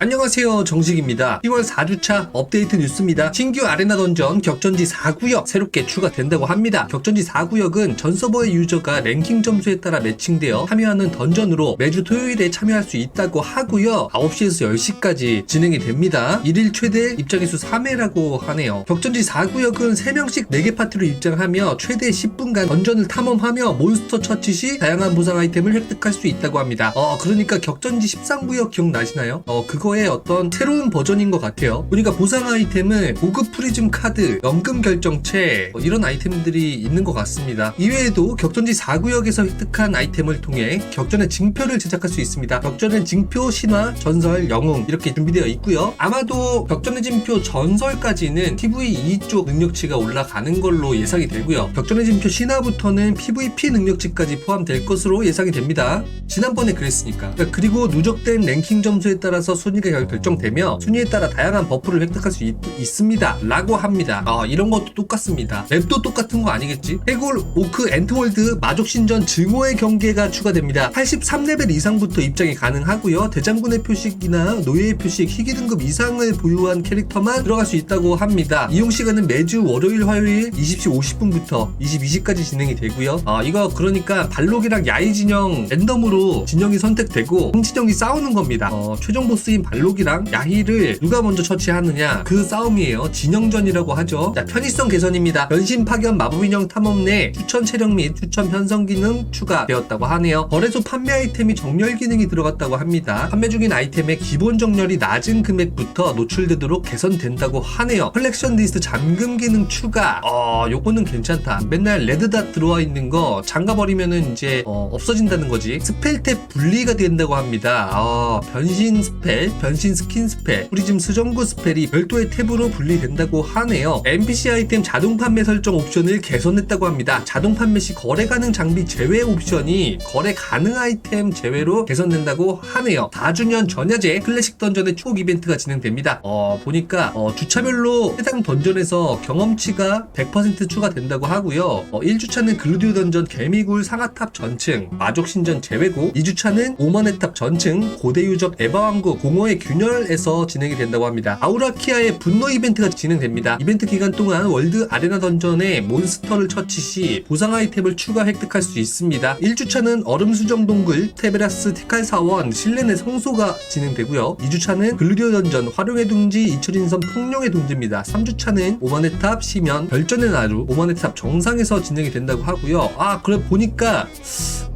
안녕하세요 정식입니다. 10월 4주차 업데이트 뉴스입니다. 신규 아레나 던전 격전지 4구역 새롭게 추가된다고 합니다. 격전지 4구역은 전 서버의 유저가 랭킹 점수에 따라 매칭되어 참여하는 던전으로 매주 토요일에 참여할 수 있다고 하고요. 9시에서 10시까지 진행이 됩니다. 1일 최대 입장횟수 3회라고 하네요. 격전지 4구역은 3명씩 4개 파티로 입장하며 최대 10분간 던전을 탐험하며 몬스터 처치 시 다양한 보상 아이템을 획득할 수 있다고 합니다. 어 그러니까 격전지 13구역 기억나시나요? 어 그거 의 어떤 새로운 버전인 것 같아요. 보니까 보상 아이템은 고급 프리즘 카드, 연금 결정체 뭐 이런 아이템들이 있는 것 같습니다. 이외에도 격전지 4구역에서 획득한 아이템을 통해 격전의 징표를 제작할 수 있습니다. 격전의 징표, 신화, 전설, 영웅 이렇게 준비되어 있고요. 아마도 격전의 징표 전설까지는 PVE 쪽 능력치가 올라가는 걸로 예상이 되고요. 격전의 징표 신화부터는 PVP 능력치까지 포함될 것으로 예상이 됩니다. 지난번에 그랬으니까 그리고 누적된 랭킹 점수에 따라서 순위 가 결- 결정되며 순위에 따라 다양한 버프를 획득할 수 있, 습니다. 라고 합니다. 아, 이런 것도 똑같습니다. 맵도 똑같은 거 아니겠지? 해골, 오크, 엔트월드, 마족신전, 증오의 경계가 추가됩니다. 83레벨 이상부터 입장이 가능하고요. 대장군의 표식이나 노예의 표식, 희귀 등급 이상을 보유한 캐릭터만 들어갈 수 있다고 합니다. 이용 시간은 매주 월요일, 화요일 20시 50분부터 22시까지 진행이 되고요. 아, 이거 그러니까 발록이랑 야이 진영 랜덤으로 진영이 선택되고 홍진영이 싸우는 겁니다. 어, 최종 보스인 발록이랑 야희를 누가 먼저 처치하느냐. 그 싸움이에요. 진영전이라고 하죠. 자 편의성 개선입니다. 변신 파견 마법 인형 탐험 내 추천 체력 및 추천 편성 기능 추가되었다고 하네요. 거래소 판매 아이템이 정렬 기능이 들어갔다고 합니다. 판매 중인 아이템의 기본 정렬이 낮은 금액부터 노출되도록 개선된다고 하네요. 컬렉션 리스트 잠금 기능 추가. 어 요거는 괜찮다. 맨날 레드닷 들어와 있는 거 잠가버리면은 이제 어, 없어진다는 거지. 스펠 탭 분리가 된다고 합니다. 어, 변신 스펠 변신 스킨 스펠 프리즘 수정구 스펠이 별도의 탭으로 분리된다고 하네요. NPC 아이템 자동 판매 설정 옵션을 개선했다고 합니다. 자동 판매 시 거래 가능 장비 제외 옵션이 거래 가능 아이템 제외로 개선된다고 하네요. 4주년 전야제 클래식 던전의 추억 이벤트가 진행됩니다. 어 보니까 어, 주차별로 해당 던전에서 경험치가 100% 추가된다고 하고요. 어, 1주차는 글루디오 던전 개미굴 상하탑 전층 마족 신전 제외고 2주차는 오먼의 탑 전층 고대 유적 에바왕국 공 허의 균열에서 진행이 된다고 합니다. 아우라키아의 분노 이벤트가 진행됩니다. 이벤트 기간 동안 월드 아레나 던전의 몬스터를 처치 시 보상 아이템을 추가 획득할 수 있습니다. 1주차는 얼음 수정 동굴 테베라스 티칼 사원 실내내 성소가 진행되고요. 2주차는 글루디오 던전 활용의 둥지 이철인섬 풍룡의 둥지입니다. 3주차는 오만의 탑 시면 별전의 나루 오만의 탑 정상에서 진행이 된다고 하고요. 아 그래 보니까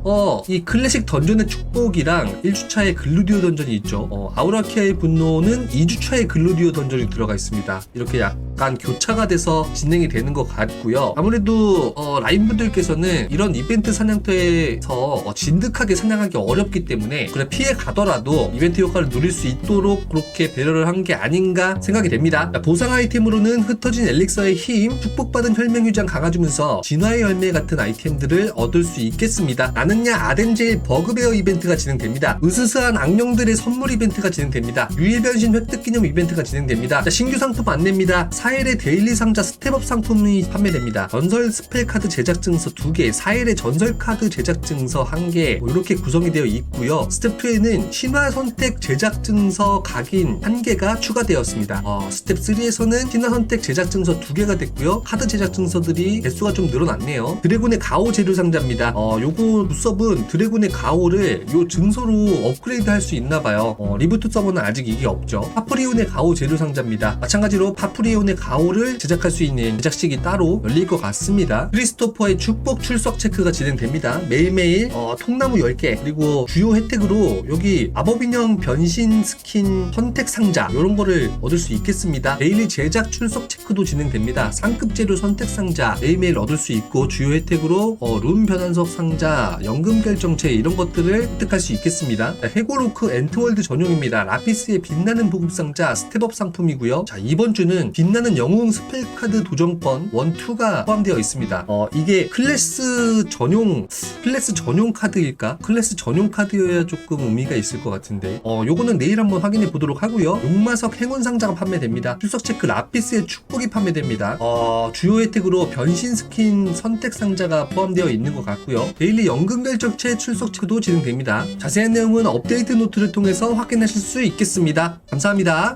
어, 이 클래식 던전의 축복이랑 1주차의 글루디오 던전이 있죠. 어, 아우라키아의 분노는 2주차의 글루디오 던전이 들어가 있습니다. 이렇게 약간 교차가 돼서 진행이 되는 것 같고요. 아무래도 어, 라인분들께서는 이런 이벤트 사냥터에서 어, 진득하게 사냥하기 어렵기 때문에 그래 피해 가더라도 이벤트 효과를 누릴 수 있도록 그렇게 배려를 한 게 아닌가 생각이 됩니다. 자, 보상 아이템으로는 흩어진 엘릭서의 힘, 축복받은 혈맹 유장 강화주면서 진화의 열매 같은 아이템들을 얻을 수 있겠습니다. 나는 야 아덴제일 버그베어 이벤트가 진행됩니다. 으스스한 악령들의 선물 이벤트가 진행됩니다. 유일 변신 획득 기념 이벤트가 진행됩니다. 자, 신규 상품 안내입니다. 4일의 데일리 상자 스텝업 상품이 판매됩니다. 전설 스펠 카드 제작 증서 2개, 4일의 전설 카드 제작 증서 1개, 뭐 이렇게 구성이 되어 있고요. 스텝 2에는 신화 선택 제작 증서 각인 1개가 추가되었습니다. 어, 스텝 3에서는 신화 선택 제작 증서 2개가 됐고요. 카드 제작 증서들이 개수가 좀 늘어났네요. 드래곤의 가오 재료 상자입니다. 어, 요거 부섭은 드래곤의 가오를 요 증서로 업그레이드 할 수 있나봐요. 어, 리부트 서버는 아직 이게 없죠. 파프리온의 가오 재료 상자입니다. 마찬가지로 파프리온의 가오를 제작할 수 있는 제작식이 따로 열릴 것 같습니다. 크리스토퍼의 축복 출석 체크가 진행됩니다. 매일매일 어, 통나무 10개 그리고 주요 혜택으로 여기 마법인형 변신 스킨 선택 상자 이런 거를 얻을 수 있겠습니다. 데일리 제작 출석 체크도 진행됩니다. 상급 재료 선택 상자 매일매일 얻을 수 있고 주요 혜택으로 어, 룸 변환석 상자, 연금 결정체 이런 것들을 획득할 수 있겠습니다. 자, 해골로크 엔트월드 전용입니다. 라피스의 빛나는 보급 상자 스텝업 상품이고요. 자 이번 주는 빛나는 빛나는 영웅 스펠카드 도전권 1, 2가 포함되어 있습니다. 어, 이게 클래스 전용, 클래스 전용 카드일까? 클래스 전용 카드여야 조금 의미가 있을 것 같은데. 어, 요거는 내일 한번 확인해 보도록 하고요. 용마석 행운 상자가 판매됩니다. 출석 체크 라피스의 축복이 판매됩니다. 어, 주요 혜택으로 변신 스킨 선택 상자가 포함되어 있는 것 같고요. 데일리 연금 결정체 출석 체크도 진행됩니다. 자세한 내용은 업데이트 노트를 통해서 확인하실 수 있겠습니다. 감사합니다.